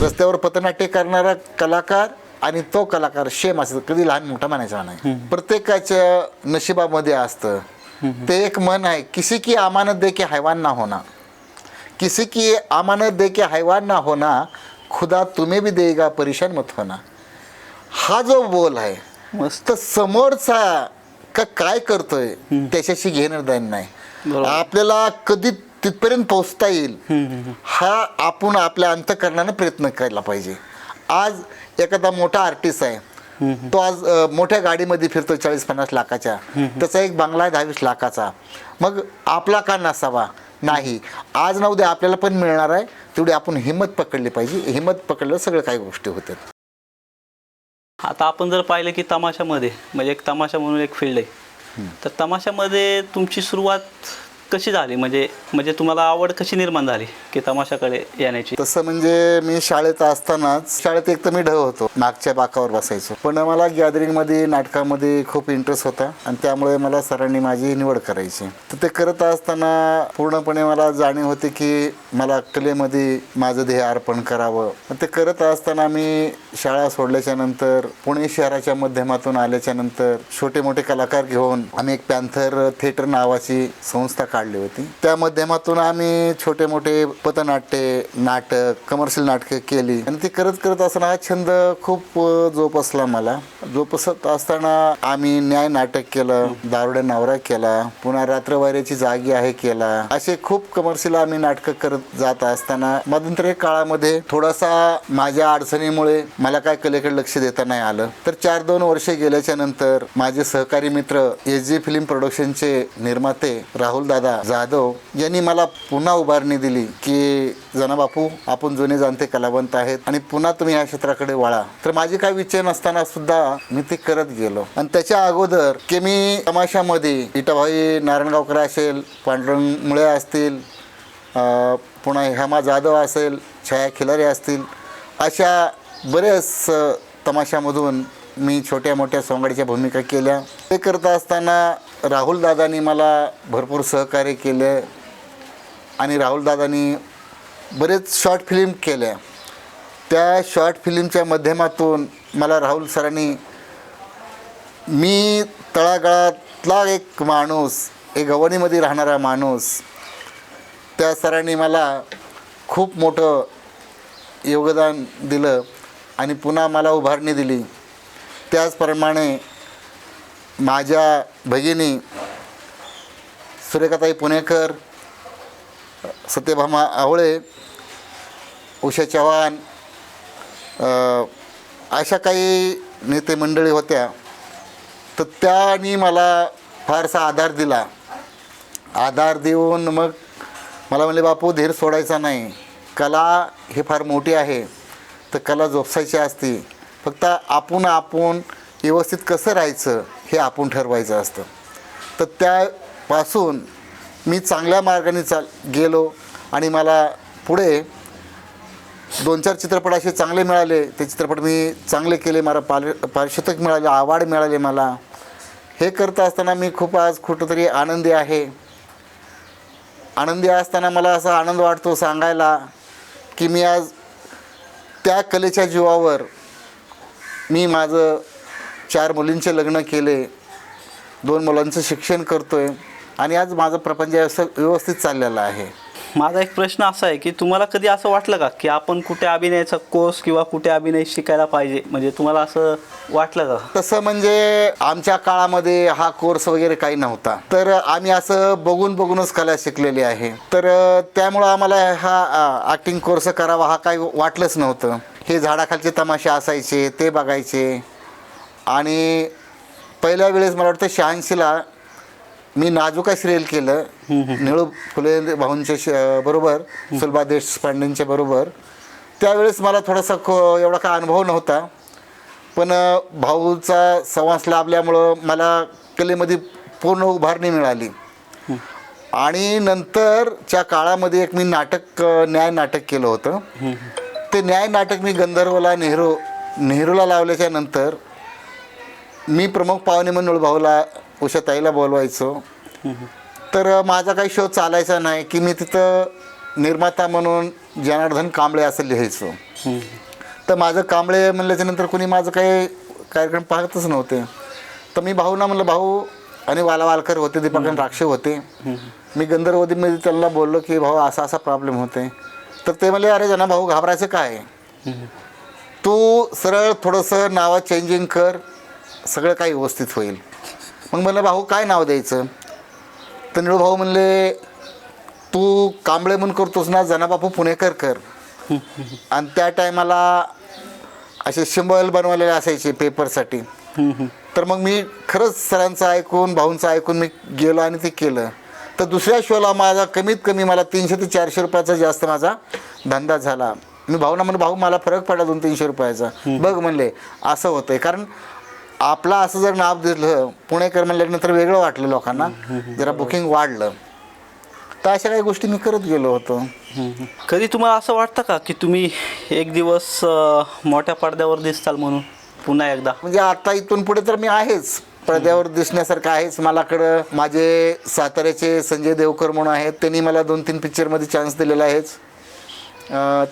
रस्त्यावर पथनाट्य करणारा कलाकार आणि तो कलाकार सेम असतो कधी लहान मोठा म्हणायचा नाही. प्रत्येकाच्या नशिबामध्ये असतं. ते एक मन आहे किसी की अमानत दे के हैवान ना होना. किसी की अमानत दे के हैवान ना होना खुदा तुम्हें भी देगा परेशान मत होना. हा जो बोल आहे मस्त. समोरचा का काय करतोय त्याच्याशी घेणं देणं नाही. आपल्याला कधी तिथपर्यंत पोहोचता येईल. हा आपण आपल्या अंतकरणाने प्रयत्न करायला पाहिजे. आज एखादा मोठा आर्टिस्ट आहे. तो आज मोठ्या गाडीमध्ये फिरतो चाळीस पन्नास लाखाच्या त्याचा एक बंगला आहे दहावीस लाखाचा. मग आपला का नसावा? नाही. आज ना उद्या आपल्याला पण मिळणार आहे. तेवढी आपण हिंमत पकडली पाहिजे. हिंमत पकडल्यावर सगळं काही गोष्टी होतात. आता आपण जर पाहिलं की तमाशामध्ये म्हणजे एक तमाशा म्हणून एक फील्ड आहे. तर तमाशामध्ये तुमची सुरुवात कशी झाली? म्हणजे म्हणजे तुम्हाला आवड कशी निर्माण झाली की तमाशाकडे येण्याची? तसं म्हणजे मी शाळेत असतानाच शाळेत एक तर मी ढ होतो मागच्या बाकावर बसायचो. पण मला गॅदरिंगमध्ये नाटकामध्ये खूप इंटरेस्ट होता आणि त्यामुळे मला सरांनी माझी निवड करायची. तर ते करत असताना पूर्णपणे मला जाणीव होती की मला कलेमध्ये माझं ध्येय अर्पण करावं. ते करत असताना मी शाळा सोडल्याच्या नंतर पुणे शहराच्या माध्यमातून आल्याच्यानंतर छोटे मोठे कलाकार घेऊन आम्ही एक पॅन्थर थिएटर नावाची संस्था काढली होती. त्या माध्यमातून आम्ही छोटे मोठे पथनाट्य नाटक कमर्शियल नाटकं केली. आणि ती करत करत असताना हा छंद खूप जोपासला मला. जोपासत असताना आम्ही न्याय नाटक केलं दारुड्या नवरा केला पुन्हा रात्रवाऱ्याची जागी आहे केला. असे खूप कमर्शियल आम्ही नाटकं करत जात असताना मध्यंतरी काळामध्ये थोडासा माझ्या अडचणीमुळे मला काय कलेकडे लक्ष देता नाही आलं. तर चार दोन वर्षे गेल्याच्यानंतर माझे सहकारी मित्र एस जी फिल्म प्रोडक्शनचे निर्माते राहुल दादा जाधव यांनी मला पुन्हा उभारणी दिली की जना बापू आपण जुने जाणते कलावंत आहेत आणि पुन्हा तुम्ही या क्षेत्राकडे वळा. तर माझी काही विचार नसताना सुद्धा मी ते करत गेलो. आणि त्याच्या अगोदर की मी तमाशामध्ये इटाभाई नारायणगावकर असेल पांडुरंग मुळे असतील पुन्हा हेमा जाधव असेल छाया खिलारे असतील अशा बरेच तमाशामधून मी छोट्या मोठ्या सोंगाडीच्या भूमिका केल्या. ते करत असताना राहुल दादांनी मला भरपूर सहकार्य केले आणि राहुल दादांनी बरेच शॉर्ट फिल्म केल्या. त्या शॉर्ट फिल्मच्या माध्यमातून मला राहुल सरांनी मी तळागाळातला एक माणूस एक गवणीमध्ये राहणारा माणूस त्या सरांनी मला खूप मोठं योगदान दिलं. आणि पुन्हा मला उभारणी दिली. त्याचप्रमाणे माझ्या भगिनी सुरेखाताई पुणेकर सत्यभामा आवळे उषा चव्हाण अशा काही नेते मंडळी होत्या. तर त्यांनी मला फारसा आधार दिला. आधार देऊन मग मला म्हणले बापू धीर सोडायचा नाही. कला ही फार मोठी आहे. तर कला जोपसायची असते. फक्त आपण आपण व्यवस्थित कसं राहायचं हे आपण ठरवायचं असतं. तर त्यापासून मी चांगल्या मार्गाने चाल गेलो आणि मला पुढे दोन चार चित्रपट असे चांगले मिळाले. ते चित्रपट मी चांगले केले. मला पार पारितोषिक मिळाले आवड मिळाले मला. हे करत असताना मी खूप आज कुठंतरी आनंदी आहे. आनंदी असताना मला असा आनंद वाटतो सांगायला की मी आज त्या कलेच्या जीवावर मी माझं चार मुलींचे लग्न केले दोन मुलांचं शिक्षण करतो आहे आणि आज माझं प्रपंच व्यवस्थित चाललेलं आहे. माझा एक प्रश्न असा आहे की तुम्हाला कधी असं वाटलं का की आपण कुठे अभिनयाचा कोर्स किंवा कुठे अभिनय शिकायला पाहिजे? म्हणजे तुम्हाला असं वाटलं का? तसं म्हणजे आमच्या काळामध्ये हा कोर्स वगैरे काही नव्हता. तर आम्ही असं बघून बघूनच कला शिकलेली आहे. तर त्यामुळं आम्हाला हा ॲक्टिंग कोर्स करावा हा काही वाटलंच नव्हतं. हे झाडाखालचे तमाशे असायचे ते बघायचे. आणि पहिल्या वेळेस मला वाटतं शहाऐंशीला मी नाजुका सिरियल केलं. निळू फुले भाऊंच्या श- बरोबर. सुलभा देशपांडेंच्या बरोबर. त्यावेळेस मला थोडासा खो एवढा काय अनुभव नव्हता. पण अ, भाऊचा संवास लाभल्यामुळं मला कलेमध्ये पूर्ण उभारणी मिळाली. आणि नंतरच्या काळामध्ये एक मी नाटक अ, न्याय नाटक केलं होतं. ते न्याय नाटक मी गंधर्वला नेहरू नेहरूला लावल्याच्या नंतर मी प्रमुख पाहुणे म्हणून भाऊला उषाताईला बोलवायचो. तर माझा काही शो चालायचा नाही की मी तिथं निर्माता म्हणून जनार्दन कांबळे असं लिहायचो. तर माझं कांबळे म्हणल्याच्यानंतर कोणी माझं काही कार्यक्रम पाहतच नव्हते. तर मी भाऊना म्हणलं भाऊ आणि वाला वालकर होते दीपकन राक्षे होते. मी गंधर्वदीमध्ये त्यांना बोललो की भाऊ असा असा प्रॉब्लेम होते तर ते म्हणले अरे जना भाऊ घाबरायचं काय? तू सरळ थोडंसं नावं चेंजिंग कर सगळं काही व्यवस्थित होईल. मग म्हणलं भाऊ काय नाव द्यायचं? तर निळू भाऊ म्हणले तू कांबळे म्हणून करतोस ना जनाबापू पुणेकर कर. आणि त्या टायमाला असे सिम्बॉल बनवलेले असायचे पेपरसाठी. तर मग मी खरंच सरांचं ऐकून भाऊंचं ऐकून मी गेलो आणि ते केलं. तर दुसऱ्या शोला माझा कमीत कमी मला तीनशे ते चारशे रुपयाचा जास्त माझा धंदा झाला. मी भाऊना म्हणलं भाऊ मला फरक पडला दोन तीनशे रुपयाचा. बघ म्हणले असं होतंय. कारण आपला असं जर नाव दिलं पुणेकर म्हणल्यानंतर वेगळं वाटलं लोकांना जरा बुकिंग वाढलं. तर अशा काही गोष्टी मी करत गेलो होतो. कधी तुम्हाला असं वाटतं का की तुम्ही एक दिवस मोठ्या पडद्यावर दिसताल म्हणून पुन्हा एकदा? म्हणजे आता इथून पुढे तर मी आहेच. पडद्यावर दिसण्यासारखं आहेच. मलाकडं माझे साताऱ्याचे संजय देवकर म्हणून आहेत. त्यांनी मला दोन तीन पिक्चरमध्ये चान्स दिलेला आहेच.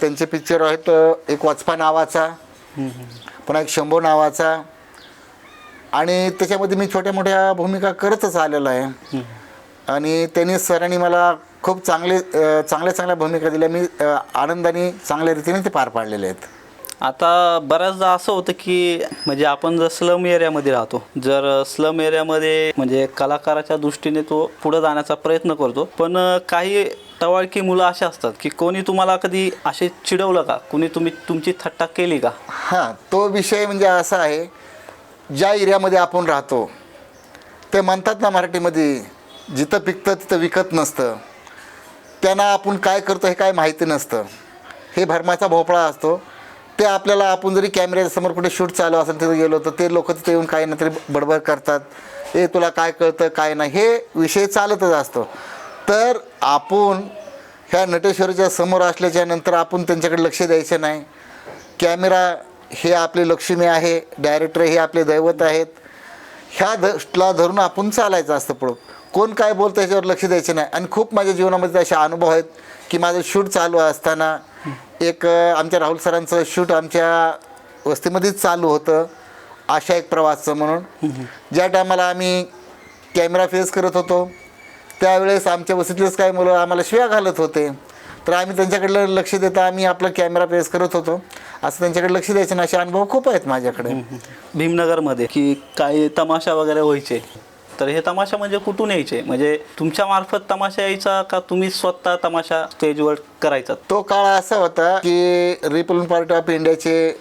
त्यांचे पिक्चर आहेत एक वचपा नावाचा पुन्हा एक शंभू नावाचा आणि त्याच्यामध्ये मी छोट्या मोठ्या भूमिका करतच आलेलो आहे. आणि त्यांनी सरांनी मला खूप चांगले चांगल्या चांगल्या भूमिका दिल्या. मी आनंदाने चांगल्या रीतीने ते पार पाडलेले आहेत. आता बऱ्याचदा असं होतं की म्हणजे आपण जर स्लम एरियामध्ये राहतो जर स्लम एरियामध्ये म्हणजे कलाकाराच्या दृष्टीने तो पुढे जाण्याचा प्रयत्न करतो पण काही टवाळकी मुलं अशी असतात की कोणी तुम्हाला कधी असे चिडवलं का? कोणी तुम्ही तुमची थट्टा केली का? हां तो विषय म्हणजे असा आहे ज्या एरियामध्ये आपण राहतो ते म्हणतात ना मराठीमध्ये जिथं पिकतं तिथं विकत नसतं. त्यांना आपण काय करतो हे काय माहिती नसतं. हे भरमाचा भोपळा असतो. ते आपल्याला आपण जरी कॅमेऱ्यासमोर कुठे शूट चालू असेल तिथे गेलो तर ते लोक तिथे येऊन काही ना तरी बडबड करतात. हे तुला काय कळतं काय नाही? हे विषय चालतच असतो. तर आपण ह्या नटेश्वरीच्या समोर असल्याच्या नंतर आपण त्यांच्याकडे लक्ष द्यायचं नाही. कॅमेरा हे आपली लक्ष्मी आहे डायरेक्टर हे आपले दैवत आहेत. ह्या धला धरून आपण चालायचं असतं पुढं. कोण काय बोलतं याच्यावर लक्ष द्यायचं नाही. आणि खूप माझ्या जीवनामध्ये असे अनुभव आहेत की माझं शूट चालू असताना एक आमच्या राहुल सरांचं शूट आमच्या वस्तीमध्येच चालू होतं. आशा एक प्रवासचं म्हणून. ज्या टायमाला आम्ही कॅमेरा फेस करत होतो त्यावेळेस आमच्या वस्तीतलेच काही मुलं आम्हाला शिव्या घालत होते. तर आम्ही त्यांच्याकडलं लक्ष देता आम्ही आपला कॅमेरा फेस करत होतो. असं त्यांच्याकडे लक्ष द्यायचं ना असे अनुभव खूप आहेत माझ्याकडे. भीमनगरमध्ये की काही तमाशा वगैरे व्हायचे? तर हे तमाशा म्हणजे कुठून यायचे? म्हणजे तुमच्या मार्फत तमाशा यायचा का तुम्ही स्वतः तमाशा स्टेजवर करायचा? तो काळ असा होता की रिपब्लिक पार्टी ऑफ इंडियाचे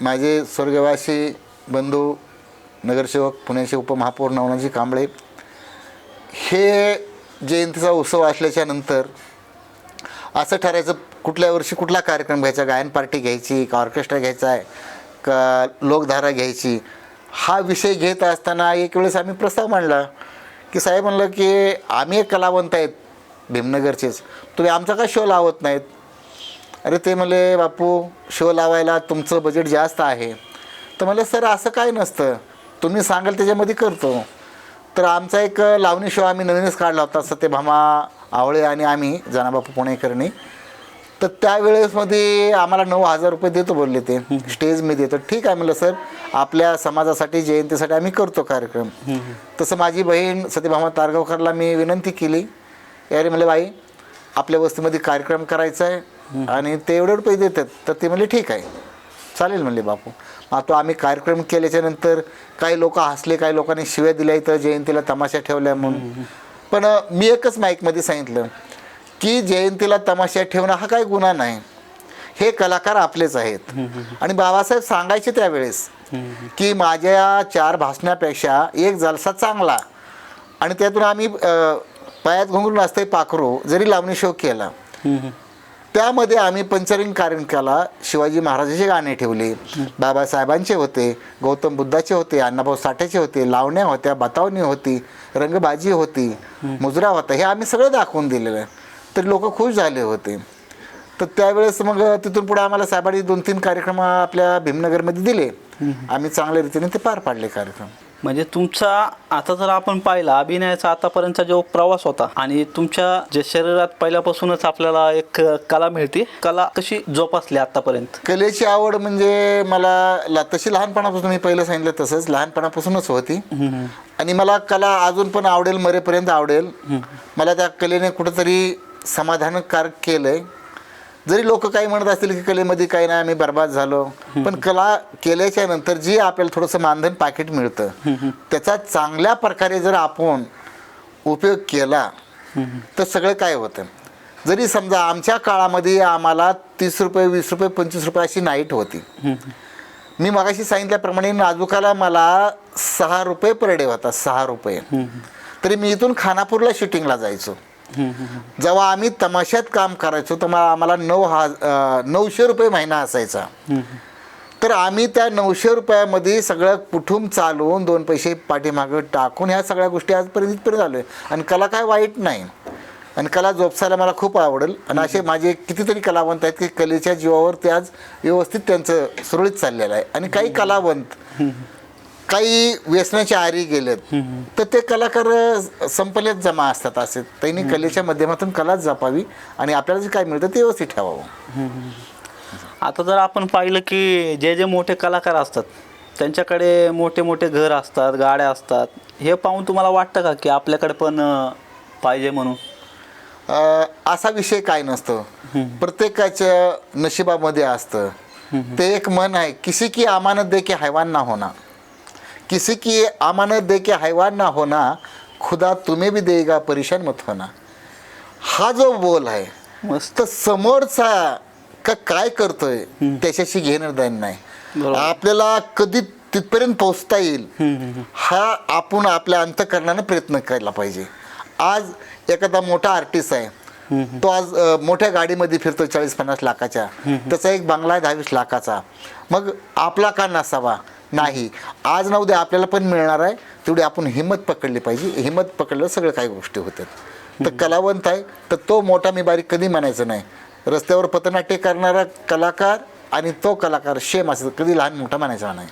माझे स्वर्गवासी बंधू नगरसेवक पुण्याचे उपमहापौर नवनाजी कांबळे हे जयंतीचा उत्सव असल्याच्या नंतर असं ठरायचं कुठल्या वर्षी कुठला कार्यक्रम घ्यायचा? गायन पार्टी घ्यायची का ऑर्केस्ट्रा घ्यायचा आहे? का लोकधारा घ्यायची? हा विषय घेत असताना एक वेळेस आम्ही प्रस्ताव मांडला की साहेब म्हणलं की आम्ही एक कलावंत आहेत भीमनगरचेच. तुम्ही आमचा का शो लावत नाहीत? अरे ते म्हणले बापू शो लावायला तुमचं बजेट जास्त आहे. तर म्हणलं सर असं काय नसतं. तुम्ही सांगाल त्याच्यामध्ये करतो. तर आमचा एक लावणी शो आम्ही नवीनच काढला होता सत्यभामा आवळे आणि आम्ही जनाबापू पुणेकरणी तर त्यावेळेसमध्ये आम्हाला नऊ हजार रुपये देतो बोलले ते. स्टेज मी देतो. ठीक आहे म्हणलं सर आपल्या समाजासाठी जयंतीसाठी आम्ही करतो कार्यक्रम. तसं माझी बहीण सत्यभामा तारगावकरला मी विनंती केली. अरे म्हणले बाई आपल्या वस्तीमध्ये कार्यक्रम करायचा आहे आणि ते एवढे रुपये देतात. तर ते म्हणले ठीक आहे. चालेल म्हणले बापू. मग तो आम्ही कार्यक्रम केल्याच्यानंतर काही लोक हसले काही लोकांनी शिव्या दिल्या इथं जयंतीला तमाशा ठेवल्या म्हणून. पण मी एकच माईकमध्ये सांगितलं. की जयंतीला तमाशा ठेवणं हा काही गुन्हा नाही. हे कलाकार आपलेच आहेत. आणि बाबासाहेब सांगायचे त्यावेळेस की माझ्या चार भाषणापेक्षा एक जलसा चांगला. आणि त्यातून आम्ही पायात घुंगरून असते पाखरू जरी लावणी शो केला. त्यामध्ये आम्ही पंचरिंग कार्यक्रम केला. शिवाजी महाराजाचे गाणे ठेवले. बाबासाहेबांचे होते गौतम बुद्धाचे होते अण्णाभाऊ साठेचे होते लावण्या होत्या बतावणी होती रंगबाजी होती मुजरा होता हे आम्ही सगळं दाखवून दिलेलं आहे. तर लोक खुश झाले होते. तर त्यावेळेस मग तिथून पुढे आम्हाला साहेबांनी दोन तीन कार्यक्रम आपल्या भीमनगरमध्ये दिले. आम्ही चांगल्या रीतीने ते पार पाडले कार्यक्रम. म्हणजे तुमचा आता जर आपण पाहिला अभिनयाचा आतापर्यंतचा जो प्रवास होता आणि तुमच्या जे शरीरात पहिल्यापासूनच आपल्याला एक कला मिळते कला कशी जोपासली आतापर्यंत? कलेची आवड म्हणजे मला ला- तशी लहानपणापासून मी पहिलं सांगितलं तसंच लहानपणापासूनच होती. आणि मला कला अजून पण आवडेल मरेपर्यंत आवडेल. मला त्या कलेने कुठंतरी समाधानकारक केलंय. जरी लोक काही म्हणत असतील की कलेमध्ये काही नाही आम्ही बर्बाद झालो. पण कला केल्याच्यानंतर जी आपल्याला थोडंसं मानधन पाकिट मिळतं त्याचा चांगल्या प्रकारे जर आपण उपयोग केला तर सगळं काय होतं? जरी समजा आमच्या काळामध्ये आम्हाला तीस रुपये वीस रुपये पंचवीस रुपये अशी नाईट होती. मी मगाशी सांगितल्याप्रमाणे नाजुकाला मला सहा रुपये पर डे होता सहा रुपये. तरी मी इथून खानापूरला शूटिंगला जायचो. जेव्हा आम्ही तमाशात काम करायचो तर आम्हाला नऊ हा नऊशे रुपये महिना असायचा. तर आम्ही त्या नऊशे रुपयामध्ये सगळं कुठून चालवून दोन पैसे पाठीमागं टाकून ह्या सगळ्या गोष्टी आजपर्यंत इथपर्यंत आलो आहे आणि कला काय वाईट नाही. आणि कला जोपसायला मला खूप आवडेल. आणि असे माझे कितीतरी कलावंत आहेत की कलेच्या जीवावर ते आज व्यवस्थित त्यांचं सुरळीत चाललेलं आहे. आणि काही कलावंत काही व्यसनाच्या आरी गेलेत. तर ते कलाकार संपलेत जमा असतात असे. त्यांनी कलेच्या माध्यमातून कलाच जपावी आणि आपल्याला जे काय मिळतं ते व्यवस्थित ठेवावं. आता जर आपण पाहिलं की जे जे मोठे कलाकार असतात त्यांच्याकडे मोठे मोठे घर असतात गाड्या असतात हे पाहून तुम्हाला वाटतं का की आपल्याकडे पण पाहिजे म्हणून? असा विषय काय नसतो. प्रत्येकाच्या नशिबामध्ये असतं. ते एक मन आहे किसी की अमानत दे के हैवान ना होना. किसी की अमानत दे के हैवान ना होना खुदा तुम्हें भी देगा परेशान मत होना। हा जो बोल आहे मस्त। समोरचा का काय करतोय त्याच्याशी घेणं देणं नाही. आपल्याला कधी तिथपर्यंत पोहोचता येईल हा आपण आपल्या अंतकरणानं प्रयत्न करायला पाहिजे. आज एखादा मोठा आर्टिस्ट आहे तो आज मोठ्या गाडीमध्ये फिरतो चाळीस पन्नास लाखाच्या. त्याचा एक बंगला आहे दहावीस लाखाचा. मग आपला का नसावा? नाही. आज ना उद्या आपल्याला पण मिळणार आहे. तेवढी आपण हिंमत पकडली पाहिजे. हिंमत पकडलं सगळं काही गोष्टी होतात. तर कलावंत आहे. तर तो मोठा मी बारीक कधी म्हणायचं नाही. रस्त्यावर पथनाट्य करणारा कलाकार आणि तो कलाकार शेम असं कधी लहान मोठा म्हणायचा नाही.